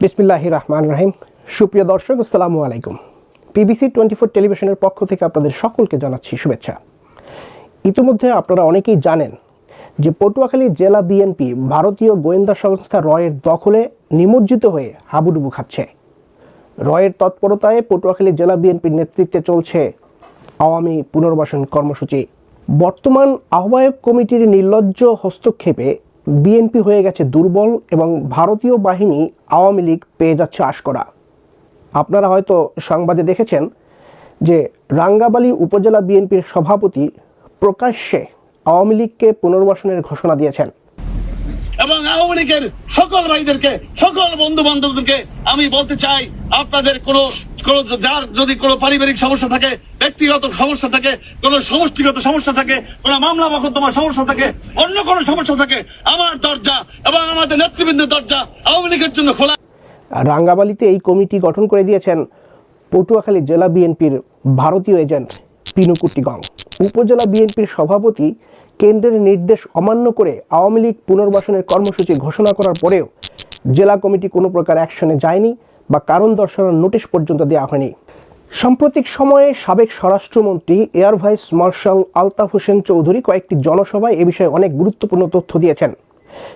বিসমিল্লাহ রহমান রাহিম। সুপ্রিয় দর্শক, আসসালামু আলাইকুম। পিবিসি টোয়েন্টি ফোর টেলিভিশনের পক্ষ থেকে আপনাদের সকলকে জানাচ্ছি শুভেচ্ছা। ইতিমধ্যে আপনারা অনেকেই জানেন যে পটুয়াখালী জেলা বিএনপি ভারতীয় গোয়েন্দা সংস্থা রয়ের দখলে নিমজ্জিত হয়ে হাবুডুবু খাচ্ছে। রয়ের তৎপরতায় পটুয়াখালী জেলা বিএনপির নেতৃত্বে চলছে আওয়ামী পুনর্বাসন কর্মসূচি। বর্তমান আহ্বায়ক কমিটির নির্লজ্জ হস্তক্ষেপে বিএনপি হয়ে গেছে দুর্বল এবং ভারতীয় বাহিনী আওয়ামী লীগ পেয়ে যাচ্ছে আশকরা। আপনারা হয়তো সংবাদে দেখেছেন যে রাঙ্গাবালি উপজেলা বিএনপির সভাপতি প্রকাশ্যে আওয়ামী লীগকে পুনর্বাসনের ঘোষণা দিয়েছেন। এবং আওয়ামী লীগের সকল ভাইদেরকে, সকল বন্ধু বান্ধবদেরকে আমি বলতে চাই, আপনাদের কোনো যার যদি কোনো পারিবারিক সমস্যা থাকে, ব্যক্তিগত সমস্যা থাকে, কোনো সমষ্টিগত সমস্যা থাকে, কোনো মামলা মকদ্দমা সমস্যা থাকে, অন্য কোনো সমস্যা থাকে, আমার দরজা এবং আমাদের নেতৃবৃন্দের দরজা আওয়ামী লীগের জন্য খোলা। রাঙ্গাবালিতে এই কমিটি গঠন করে দিয়েছেন পটুয়াখালী জেলা বিএনপির ভারতীয় এজেন্ট পিনুকুটি গং উপজেলা বিএনপির সভাপতি কেন্দ্রের নির্দেশ অমান্য করে আওয়ামী লীগ পুনর্বাসনের কর্মসূচি ঘোষণা করার পরেও জেলা কমিটি কোনো প্রকার অ্যাকশনে যায়নি বা কারণ দর্শানোর নোটিশ পর্যন্ত দেওয়া হয়নি। সাম্প্রতিক সময়ে সাবেক স্বরাষ্ট্রমন্ত্রী, air vice marshal Altaf Hossain Chowdhury কয়েকটি জনসভায় এ বিষয়ে অনেক গুরুত্বপূর্ণ তথ্য দিয়েছেন।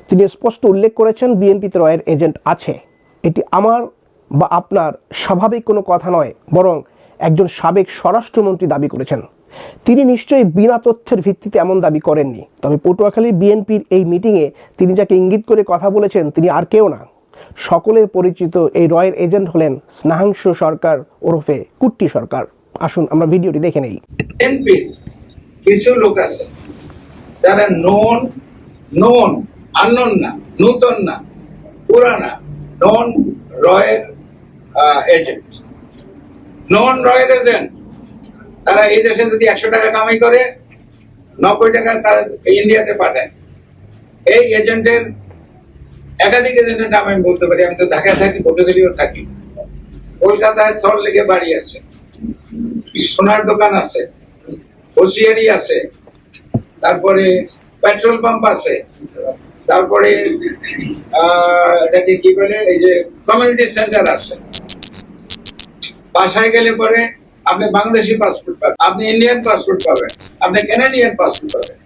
তিনি স্পষ্ট উল্লেখ করেছেন, বিএনপিতে রয়ের এজেন্ট আছে। এটি আমার বা আপনার স্বাভাবিক কোনো কথা নয়, বরং একজন সাবেক স্বরাষ্ট্রমন্ত্রী দাবি করেছেন। তিনি নিশ্চয়ই বিনা তথ্যের ভিত্তিতে এমন দাবি করেননি। তবে পটুয়াখালীর বিএনপির এই মিটিংয়ে তিনি যাকে ইঙ্গিত করে কথা বলেছেন, তিনি আর কেউ না। সকলের পরিচিত এই রয়ের এজেন্ট হলেন স্নাহাংশ সরকার ওরফে কুট্টি সরকার। আসুন, আমরা ভিডিওটি দেখে নেই। কিছু লোক আছে, যারা নন নন আননোন না, নূতন না, পুরানা নন রয়ের এজেন্ট নন রয়ের এজেন্ট তারা এই দেশে যদি একশো টাকা কামাই করে, নব্বই টাকা তারা ইন্ডিয়াতে পাঠায়। এই এজেন্টের, একাধিক এজেন্টের নাম আমি বলতে পারি, আমি তো ঢাকায় থাকি পটুয়াখালীও থাকি। কলকাতায় ছল লেগে বাড়ি আছে, সোনার দোকান আছে, হোসিয়ারি আছে, তারপরে পেট্রোল পাম্প আছে, তারপরে এটাকে কি বলে, এই যে কমিউনিটি সেন্টার আছে। বাসায় গেলে পরে আপনি বাংলাদেশি পাসপোর্ট পাবেন, আপনি ইন্ডিয়ান পাসপোর্ট পাবেন, আপনি কানাডিয়ান পাসপোর্ট পাবেন।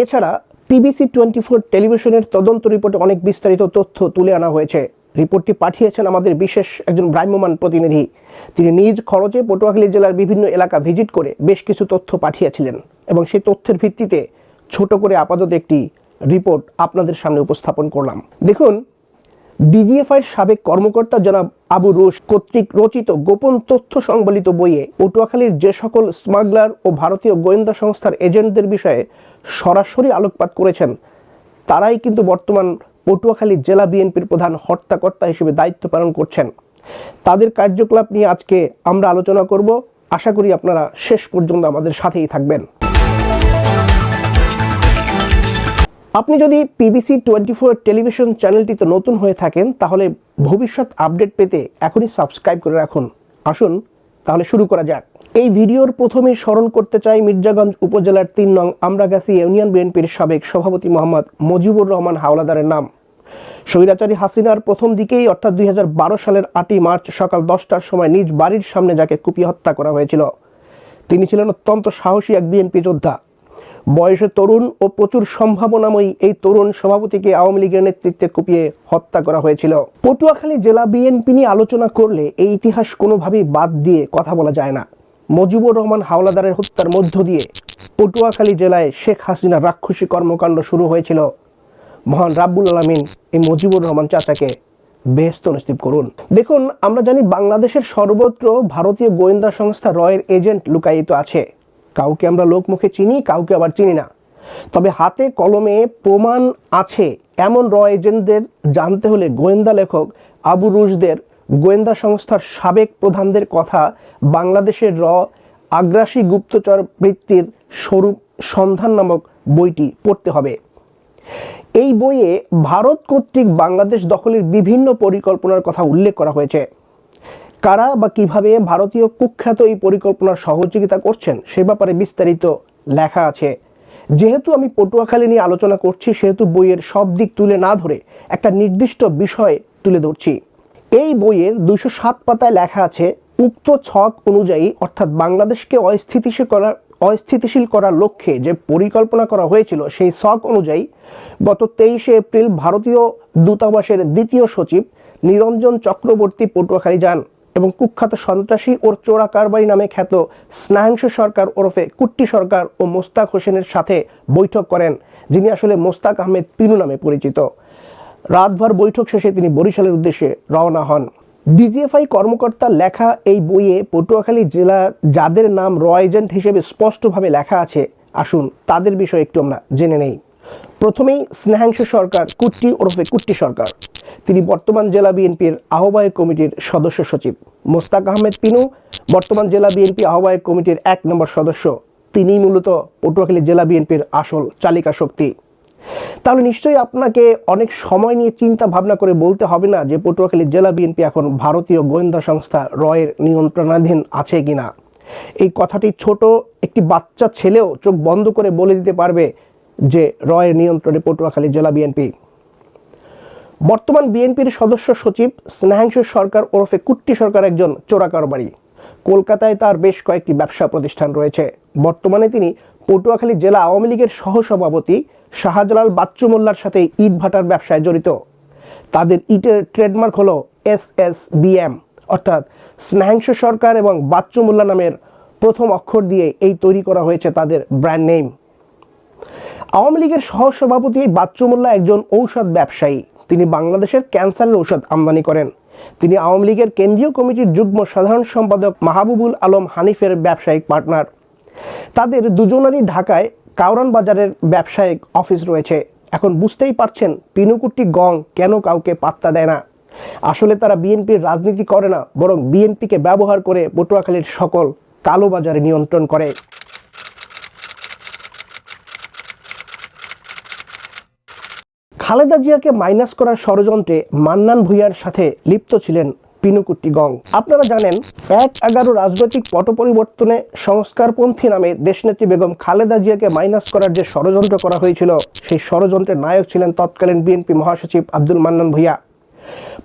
এছাড়া পিবিসি টোয়েন্টি ফোর টেলিভিশনের তদন্ত রিপোর্টে অনেক বিস্তারিত তথ্য তুলে আনা হয়েছে। রিপোর্টটি পাঠিয়েছেন আমাদের বিশেষ একজন ভ্রাম্যমান প্রতিনিধি। তিনি নিজ খরচে পটুয়াখালী জেলার বিভিন্ন এলাকা ভিজিট করে বেশ কিছু তথ্য পাঠিয়েছিলেন এবং সেই তথ্যের ভিত্তিতে ছোট করে আপাতত একটি রিপোর্ট আপনাদের সামনে উপস্থাপন করলাম। দেখুন ডিজিএফআই সাবেক কর্মকর্তা জনাব আবু রুশ কর্তৃক রচিত গোপন তথ্য সংবলিত বইয়ে পটুয়াখালীর যে সকল স্মাগলার ও ভারতীয় গোয়েন্দা সংস্থার এজেন্টদের বিষয়ে সরাসরি আলোকপাত করেছেন, তারাই কিন্তু বর্তমান পটুয়াখালী জেলা বিএনপির প্রধান হর্তাকর্তা হিসেবে দায়িত্ব পালন করছেন। তাদের কার্যকলাপ নিয়ে আজকে আমরা আলোচনা করব। আশা করি আপনারা শেষ পর্যন্ত আমাদের সাথেই থাকবেন। আপনি যদি পিবিসি টোয়েন্টি ফোর টেলিভিশন চ্যানেলটিতে নতুন হয়ে থাকেন, তাহলে ভবিষ্যৎ আপডেট পেতে এখনই সাবস্ক্রাইব করে রাখুন। আসুন, তাহলে শুরু করা যাক। এই ভিডিওর প্রথমে স্মরণ করতে চাই মির্জাগঞ্জ উপজেলার তিন নং আমরাগাছি ইউনিয়ন বিএনপির সাবেক সভাপতি মোহাম্মদ মুজিবুর রহমান হাওলাদারের নাম। স্বৈরাচারী হাসিনার প্রথম দিকেই, অর্থাৎ দুই হাজার বারো সালের আটই মার্চ সকাল দশটার সময় নিজ বাড়ির সামনে যাকে কুপিয়ে হত্যা করা হয়েছিল। তিনি ছিলেন অত্যন্ত সাহসী এক বিএনপি যোদ্ধা। বয়সে তরুণ ও প্রচুর সম্ভাবনাময়ী এই তরুণ সভাপতিকে আওয়ামী লীগের নেতৃত্বে কুপিয়ে হত্যা করা হয়েছিল। পটুয়াখালী জেলা বিএনপি নিয়ে আলোচনা করলে এই ইতিহাস কোনোভাবেই বাদ দিয়ে কথা বলা যায় না। মজিবুর রহমান হাওলাদারের হত্যার মধ্য দিয়ে পটুয়াখালী জেলায় শেখ হাসিনার রাক্ষসী কর্মকাণ্ড শুরু হয়েছিল। মহান রাব্বুল আলমিন এই মজিবুর রহমান চাচাকে বেহস্ত নসিব করুন। দেখুন, আমরা জানি বাংলাদেশের সর্বত্র ভারতীয় গোয়েন্দা সংস্থা রয়ের এজেন্ট লুকায়িত আছে। কাউকে আমরা লোকমুখে চিনি, কাউকে আবার চিনি না। তবে হাতে কলমে প্রমাণ আছে এমন র এজেন্টদের জানতে হলে গোয়েন্দা লেখক আবু রুশদের গোয়েন্দা সংস্থার সাবেক প্রধানদের কথা বাংলাদেশের র আগ্রাসী গুপ্তচর বৃত্তির স্বরূপ সন্ধান নামক বইটি পড়তে হবে। এই বইয়ে ভারত কর্তৃক বাংলাদেশ দখলের বিভিন্ন পরিকল্পনার কথা উল্লেখ করা হয়েছে। কারা বা কীভাবে ভারতীয় কুখ্যাত এই পরিকল্পনার সহযোগিতা করছেন সে ব্যাপারে বিস্তারিত লেখা আছে। যেহেতু আমি পটুয়াখালী নিয়ে আলোচনা করছি, সেহেতু বইয়ের সব দিক তুলে না ধরে একটা নির্দিষ্ট বিষয় তুলে ধরছি। এই বইয়ের দুইশো সাত পাতায় লেখা আছে, উক্ত ছক অনুযায়ী, অর্থাৎ বাংলাদেশকে অস্থিতিশীল করার অস্থিতিশীল করার লক্ষ্যে যে পরিকল্পনা করা হয়েছিল, সেই ছক অনুযায়ী গত তেইশে এপ্রিল ভারতীয় দূতাবাসের দ্বিতীয় সচিব নিরঞ্জন চক্রবর্তী পটুয়াখালী যান। এবং কুখ্যাত সন্ত্রাসী ওর চোরা কারবারি নামে খ্যাত স্নাহাংশু সরকার ওরফে কুট্টি সরকার ও মোস্তাক হোসেনের সাথে বৈঠক করেন, যিনি আসলে মোস্তাক আহমেদ পিনু নামে পরিচিত। রাতভর বৈঠক শেষে তিনি বরিশালের উদ্দেশ্যে রওনা হন। ডিজিএফআই কর্মকর্তার লেখা এই বইয়ে পটুয়াখালী জেলা যাদের নাম র এজেন্ট হিসেবে স্পষ্টভাবে লেখা আছে, আসুন তাদের বিষয়ে একটু আমরা জেনে নেই। প্রথমেই স্নেহাংশ সরকার কুট্টি ওরফে কুট্টি সরকার। তিনি বর্তমান জেলা বিএনপির আহ্বায়ক কমিটির সদস্য সচিব। মোস্তাক আহমেদ পিনু, বর্তমান জেলা বিএনপি আহ্বায়ক কমিটির এক নম্বর সদস্য। তিনিই মূলত পটুয়াখালী জেলা বিএনপির আসল চালিকা শক্তি। তাহলে নিশ্চয়ই আপনাকে অনেক সময় নিয়ে চিন্তা ভাবনা করে বলতে হবে না যে পটুয়াখালী জেলা বিএনপি এখন ভারতীয় গোয়েন্দা সংস্থা রয়ের নিয়ন্ত্রণাধীন আছে কিনা। এই কথাটি ছোট একটি বাচ্চা ছেলেও চোখ বন্ধ করে বলে দিতে পারবে যে রয়ের নিয়ন্ত্রণে পটুয়াখালী জেলা বিএনপি বর্তমান বিএনপির সদস্য সচিব স্নেহাংশু সরকার ওরফে কুট্টি সরকার একজন চোরাকারবারি। কলকাতায় তার বেশ কয়েকটি ব্যবসা প্রতিষ্ঠান রয়েছে। বর্তমানে তিনি পটুয়াখালী জেলা আওয়ামী লীগের সহসভাপতি শাহজালাল বাচ্চু মোল্লার সাথে ইট ভাটার ব্যবসায় জড়িত। তাদের ইটের ট্রেডমার্ক হলো এস এস বিএম অর্থাৎ স্নেহাংশু সরকার এবং বাচ্চু মোল্লা নামের প্রথম অক্ষর দিয়ে এই তৈরি করা হয়েছে তাদের ব্র্যান্ড নেম। আওয়ামী লীগের সহসভাপতি বাচ্চু মোল্লা একজন ঔষধ ব্যবসায়ী। তিনি বাংলাদেশের ক্যান্সারের ঔষধ আমদানি করেন। তিনি আওয়ামী লীগের কেন্দ্রীয় কমিটির যুগ্ম সাধারণ সম্পাদক মাহবুবুল আলম হানিফের ব্যবসায়িক পার্টনার। তাদের দুজনেরই ঢাকায় কাউরান বাজারের ব্যবসায়িক অফিস রয়েছে। এখন বুঝতেই পারছেন পিনুকুটি গং কেন কাউকে পাত্তা দেয় না। আসলে তারা বিএনপির রাজনীতি করে না, বরং বিএনপিকে ব্যবহার করে পটুয়াখালীর সকল কালোবাজারে নিয়ন্ত্রণ করে। খালেদা জিয়াকে মাইনাস করার ষড়যন্ত্রে মান্নান ভুইয়ার সাথে লিপ্ত ছিলেন পিনুকুট্টি গং। আপনারা জানেন, এক এগারো রাজনৈতিক পট পরিবর্তনে সংস্কারপন্থী নামে দেশনেত্রী বেগম খালেদা জিয়াকে মাইনাস করার যে ষড়যন্ত্র করা হয়েছিল, সেই ষড়যন্ত্রের নায়ক ছিলেন তৎকালীন বিএনপি মহাসচিব আব্দুল মান্নান ভুইয়া।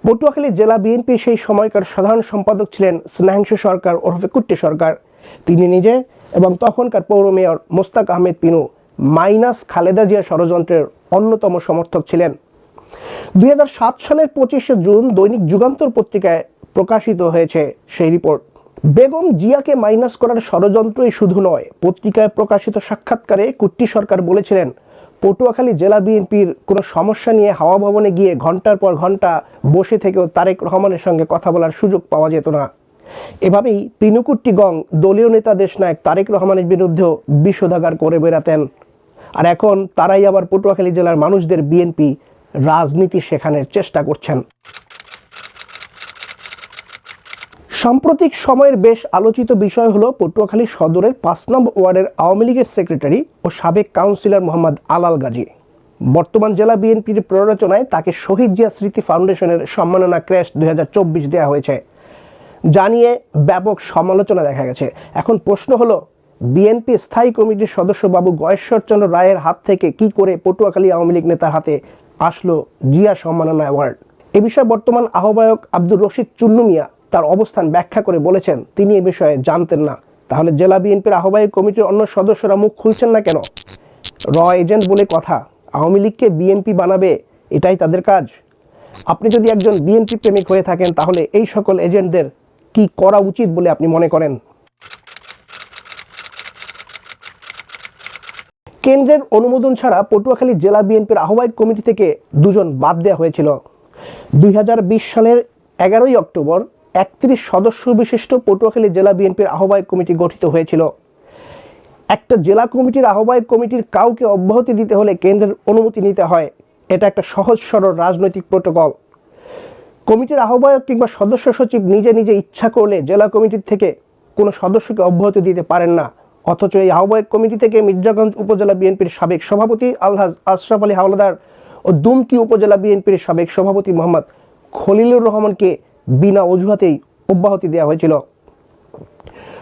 পটুয়াখালী জেলা বিএনপির সেই সময়কার সাধারণ সম্পাদক ছিলেন স্নেহাংশু সরকার ওরফে কুট্টি সরকার। তিনি নিজে এবং তখনকার পৌর মেয়র মোস্তাক আহমেদ পিনু। মাইনাস খালেদা জিয়া ষড়যন্ত্রের অন্যতম সমর্থক ছিলেন। দুই হাজার সাত সালের পঁচিশে জুন দৈনিক যুগান্তর পত্রিকায় প্রকাশিত হয়েছে সেই রিপোর্ট। বেগম জিয়াকে মাইনাস করার ষড়যন্ত্রই শুধু নয়, পত্রিকায় প্রকাশিত সাক্ষাৎকারে কুট্টি সরকার বলেছিলেন, পটুয়াখালী জেলা বিএনপির কোনো সমস্যা নিয়ে হাওয়া ভবনে গিয়ে ঘণ্টার পর ঘণ্টা বসে থেকেও তারেক রহমানের সঙ্গে কথা বলার সুযোগ পাওয়া যেত না। এভাবেই পিনুকুট্টি গং দলীয় নেতা দেশ দেশনায়ক তারেক রহমানের বিরুদ্ধেও বিষোধাগার করে বেড়াতেন। আর এখন তারাই আবার পটুয়াখালী জেলার মানুষদের বিএনপি রাজনীতি শেখানোর চেষ্টা করছেন। সাম্প্রতিক সময়ের বেশ আলোচিত বিষয় হলো পটুয়াখালী সদরের পাঁচ নম্বর ওয়ার্ডের আওয়ামী লীগের সেক্রেটারি ও সাবেক কাউন্সিলর মোহাম্মদ আলাল গাজী। বর্তমান জেলা বিএনপির প্ররোচনায় তাকে শহীদ জিয়া স্মৃতি ফাউন্ডেশনের সম্মাননা ক্র্যাশ দুই হাজার চব্বিশ দেওয়া হয়েছে। জানিয়ে ব্যাপক সমালোচনা দেখা গেছে। এখন প্রশ্ন হলো বিএনপি স্থায়ী কমিটির সদস্য বাবু গয়েশ্বরচন্দ্র রায়ের হাত থেকে কি করে পটুয়াখালী আওয়ামী লীগ নেতার হাতে আসলো জিয়া সম্মাননা অ্যাওয়ার্ড? এ বিষয়ে বর্তমান আহ্বায়ক আব্দুর রশিদ চুন্নু মিয়া তার অবস্থান ব্যাখ্যা করে বলেছেন, তিনি এ বিষয়ে জানতেন না। তাহলে জেলা বিএনপির আহ্বায়ক কমিটির অন্য সদস্যরা মুখ খুলছেন না কেন? র এজেন্ট বলে কথা, আওয়ামী লীগকে বিএনপি বানাবে, এটাই তাদের কাজ। আপনি যদি একজন বিএনপি প্রেমিক হয়ে থাকেন, তাহলে এই সকল এজেন্টদের কি করা উচিত বলে আপনি মনে করেন? কেন্দ্রের অনুমোদন ছাড়া পটুয়াখালী জেলা বিএনপির আহ্বায়ক কমিটি থেকে দুজন বাদ দেওয়া হয়েছিল। দুই হাজার বিশ সালের এগারোই অক্টোবর একত্রিশ সদস্য বিশিষ্ট পটুয়াখালী জেলা বিএনপির আহ্বায়ক কমিটি গঠিত হয়েছিল। একটা জেলা কমিটির আহ্বায়ক কমিটির কাউকে অব্যাহতি দিতে হলে কেন্দ্রের অনুমতি নিতে হয়। এটা একটা সহজ, সরল রাজনৈতিক প্রোটোকল। কমিটির আহ্বায়ক কিংবা সদস্য সচিব নিজে নিজে ইচ্ছা করলে জেলা কমিটির থেকে কোনো সদস্যকে অব্যাহতি দিতে পারেন না। অথচ এই আহ্বায়ক কমিটি থেকে মির্জাগঞ্জ উপজেলা বিএনপির সাবেক সভাপতি আলহাজ আশরাফ আলী হাওলাদার ও দুমকি উপজেলা বিএনপির সাবেক সভাপতি মোহাম্মদ খলিলুর রহমানকে বিনা অজুহাতেই অব্যাহতি দেওয়া হয়েছিল।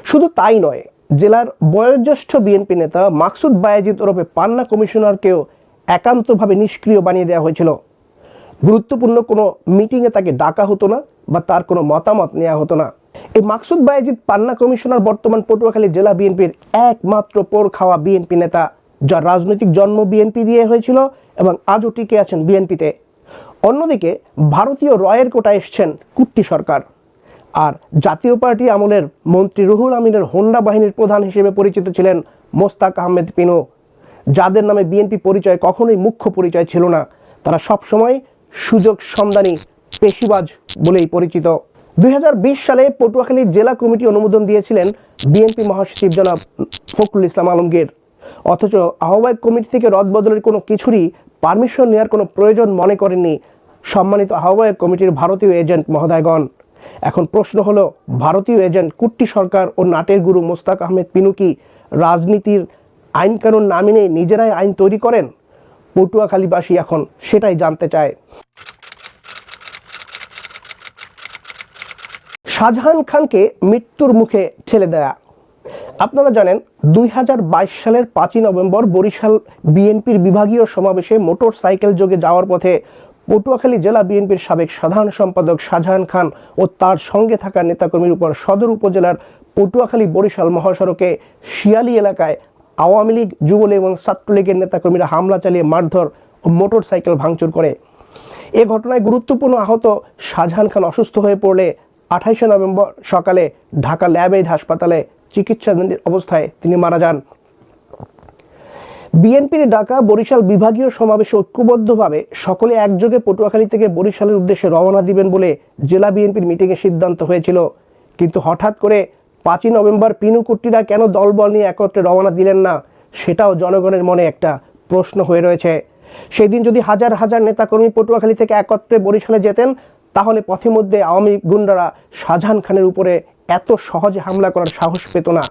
শুধু তাই নয়, জেলার বয়োজ্যেষ্ঠ বিএনপি নেতা মাকসুদ বায়েজিদ ওরফে পান্না কমিশনারকেও একান্তভাবে নিষ্ক্রিয় বানিয়ে দেওয়া হয়েছিল। গুরুত্বপূর্ণ কোনো মিটিংয়ে তাকে ডাকা হতো না বা তার কোনো মতামত নেওয়া হতো না। এই মাকসুদ বায়েজিদ পান্না কমিশনার বর্তমান পটুয়াখালী জেলা বিএনপির একমাত্র পোর খাওয়া বিএনপি নেতা, যার রাজনৈতিক জন্ম বিএনপি দিয়ে হয়েছিল এবং আজও টিকে আছেন বিএনপিতে। অন্যদিকে ভারতীয় রয়ের কোটা এসছেন কুট্টি সরকার। আর জাতীয় পার্টি আমলের মন্ত্রী রুহুল আমিনের হোন্ডা বাহিনীর প্রধান হিসেবে পরিচিত ছিলেন মোস্তাক আহমেদ পিনু। যাদের নামে বিএনপি পরিচয় কখনোই মুখ্য পরিচয় ছিল না, তারা সবসময় সুযোগ সন্ধানী পেশিবাজ বলেই পরিচিত। দুই হাজার বিশ সালে পটুয়াখালী জেলা কমিটি অনুমোদন দিয়েছিলেন বিএনপি মহাসচিব জনাব ফখরুল ইসলাম আলমগীর। অথচ আহ্বায়ক কমিটি থেকে রদবদলের কোনো কিছুরই পারমিশন নেওয়ার কোনো প্রয়োজন মনে করেননি সম্মানিত আহ্বায়ক কমিটির ভারতীয় এজেন্ট মহোদয়গণ। এখন প্রশ্ন হলো, ভারতীয় এজেন্ট কুট্টি সরকার ও নাটের গুরু মোস্তাক আহমেদ পিনু কি রাজনীতির আইন কানুন না মেনে নিজেরাই আইন তৈরি করেন? পটুয়াখালীবাসী এখন সেটাই জানতে চায়। শাহজাহান খানকে মৃত্যুর মুখে ঠেলে দেয়া। আপনারা জানেন, দুই হাজার বাইশ সালের পাঁচই নভেম্বর বরিশাল বিএনপির বিভাগীয় সমাবেশে মোটর সাইকেল যোগে যাওয়ার পথে পটুয়াখালী জেলা বিএনপির সাবেক সাধারণ সম্পাদক শাহজাহান খান ও তার সঙ্গে থাকা নেতাকর্মীর উপর সদর উপজেলার পটুয়াখালী বরিশাল মহাসড়কে শিয়ালি এলাকায় আওয়ামী লীগ, যুবলীগ এবং ছাত্রলীগের নেতাকর্মীরা হামলা চালিয়ে মারধর ও মোটর সাইকেল ভাঙচুর করে। এ ঘটনায় গুরুত্বপূর্ণ আহত শাহজাহান খান অসুস্থ হয়ে পড়লে আঠাইশে নভেম্বর সকালে ঢাকা ল্যাব এইড হাসপাতালে চিকিৎসাধীন অবস্থায় তিনি মারা যান। বিএনপির ডাকা বরিশাল বিভাগীয় সমাবেশে ঐক্যবদ্ধভাবে সকলে একযোগে পটুয়াখালী থেকে বরিশালের উদ্দেশ্যে রওনা দিবেন বলে জেলা বিএনপির মিটিংয়ে সিদ্ধান্ত হয়েছিল। কিন্তু হঠাৎ করে পাঁচই নভেম্বর পিনু কুট্টিরা কেন দলবল নিয়ে একত্রে রওনা দিলেন না, সেটাও জনগণের মনে একটা প্রশ্ন হয়ে রয়েছে। সেদিন যদি হাজার হাজার নেতাকর্মী পটুয়াখালী থেকে একত্রে বরিশালে যেতেন তাহলে পথে মধ্যে আওয়ামী গুন্ডারা শাহজাহান খানের উপরে এত সহজে হামলা করার সাহস পেত না,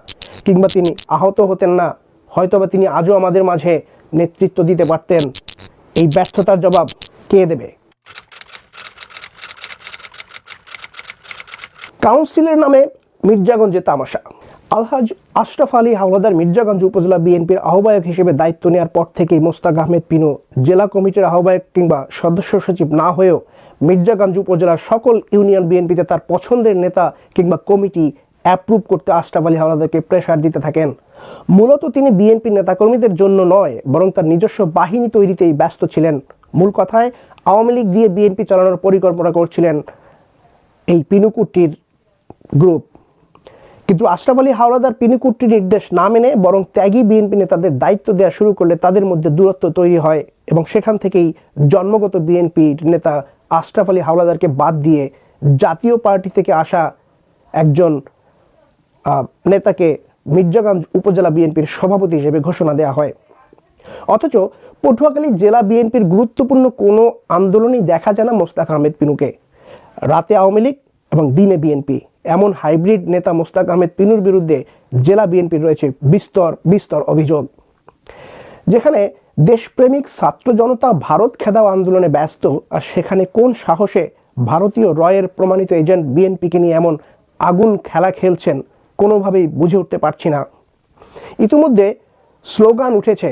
কিংবা তিনি আহত হতেন না, হয়তোবা তিনি আজও আমাদের মাঝে নেতৃত্ব দিতে পারতেন। এই ব্যর্থতার জবাব কে দেবে? কাউন্সিলের নামে মির্জাগঞ্জে তামাশা। আলহাজ আশরাফ আলী হাওলাদার মির্জাগঞ্জ উপজেলা বিএনপির আহ্বায়ক হিসেবে দায়িত্ব নেওয়ার পর থেকেই মোস্তাক আহমেদ পিনু জেলা কমিটির আহ্বায়ক কিংবা সদস্য সচিব না হয়েও মির্জাগঞ্জ উপজেলার সকল ইউনিয়ন বিএনপিতে তার পছন্দের নেতা কিংবা কমিটি অ্যাপ্রুভ করতে আশরাফ আলী হাওলাদারকে প্রেশার দিতে থাকেন। মূলত তিনি বিএনপি নেতাকর্মীদের জন্য নয়, বরং তার নিজস্ব বাহিনী তৈরিতেই ব্যস্ত ছিলেন। মূল কথায়, আওয়ামী লীগ দিয়ে বিএনপি চালানোর পরিকল্পনা করছিলেন এই পিনুকুটির গ্রুপ কিন্তু আশরাফ আলী হাওলাদার পিনিকুট্টি নির্দেশ না মেনে বরং ত্যাগী বিএনপি নেতাদের দায়িত্ব দেওয়া শুরু করলে তাদের মধ্যে দূরত্ব তৈরি হয় এবং সেখান থেকেই জন্মগত বিএনপির নেতা আশরাফ আলী হাওলাদারকে বাদ দিয়ে জাতীয় পার্টি থেকে আসা একজন নেতাকে মির্জাগঞ্জ উপজেলা বিএনপির সভাপতি হিসেবে ঘোষণা দেওয়া হয়। অথচ পটুয়াখালী জেলা বিএনপির গুরুত্বপূর্ণ কোনো আন্দোলনই দেখা যায় না মোস্তাক আহমেদ পিনুকে। রাতে আওয়ামী লীগ এবং দিনে বিএনপি। এমন হাইব্রিড নেতা মোস্তাক আহমেদ পিনুর বিরুদ্ধে জেলা বিএনপির রয়েছে বিস্তর বিস্তর অভিযোগ। যেখানে দেশপ্রেমিক ছাত্র জনতা ভারত খেদাও আন্দোলনে ব্যস্ত, আর সেখানে কোন সাহসে ভারতীয় রয়ের প্রমাণিত এজেন্ট বিএনপিকে নিয়ে এমন আগুন খেলা খেলছেন কোনোভাবেই বুঝে উঠতে পারছি না। ইতিমধ্যে স্লোগান উঠেছে,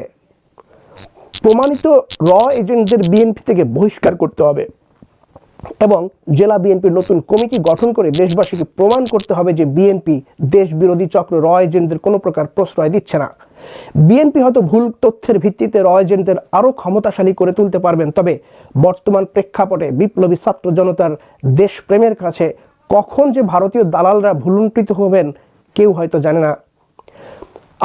প্রমাণিত র এজেন্টদের বিএনপি থেকে বহিষ্কার করতে হবে এবং জেলা বিএনপির নতুন কমিটি গঠন করে দেশবাসীকে প্রমাণ করতে হবে যে বিএনপি দেশ বিরোধী চক্র র এজেন্টদের কোনো প্রকার প্রশ্রয় দিচ্ছে না। বিএনপি হয়তো ভুল তথ্যের ভিত্তিতে র এজেন্টদের আরও ক্ষমতাশালী করে তুলতে পারবেন, তবে বর্তমান প্রেক্ষাপটে বিপ্লবী ছাত্র জনতার দেশপ্রেমের কাছে কখন যে ভারতীয় দালালরা ভুলুণ্ঠিত হবেন কেউ হয়তো জানে না।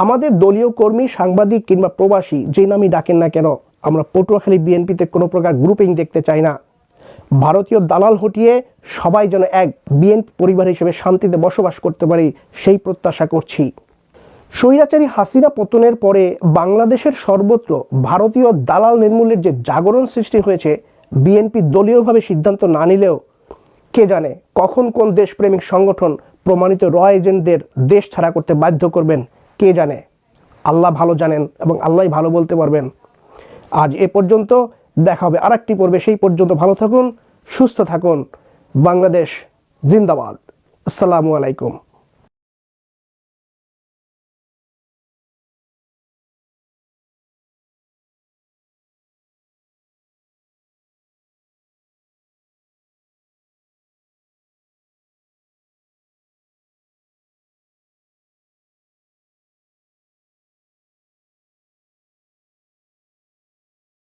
আমাদের দলীয় কর্মী, সাংবাদিক কিংবা প্রবাসী যে নামই ডাকেন না কেন, আমরা পটুয়াখালী বিএনপিতে কোনো প্রকার গ্রুপিং দেখতে চাই না। ভারতীয় দালাল হটিয়ে সবাই যেন এক বিএনপি পরিবার হিসেবে শান্তিতে বসবাস করতে পারি, সেই প্রত্যাশা করছি। স্বৈরাচারী হাসিনা পতনের পরে বাংলাদেশের সর্বত্র ভারতীয় দালাল নির্মূলের যে জাগরণ সৃষ্টি হয়েছে, বিএনপি দলীয়ভাবে সিদ্ধান্ত না নিলেও কে জানে কখন কোন দেশপ্রেমিক সংগঠন প্রমাণিত র এজেন্টদের দেশ ছাড়া করতে বাধ্য করবেন, কে জানে? আল্লাহ ভালো জানেন এবং আল্লাহ ভালো বলতে পারবেন। আজ এ পর্যন্ত দেখা হবে আর একটি পর্বে, সেই পর্যন্ত ভালো থাকুন, সুস্থ থাকুন। বাংলাদেশ জিন্দাবাদ। আসসালামু আলাইকুম।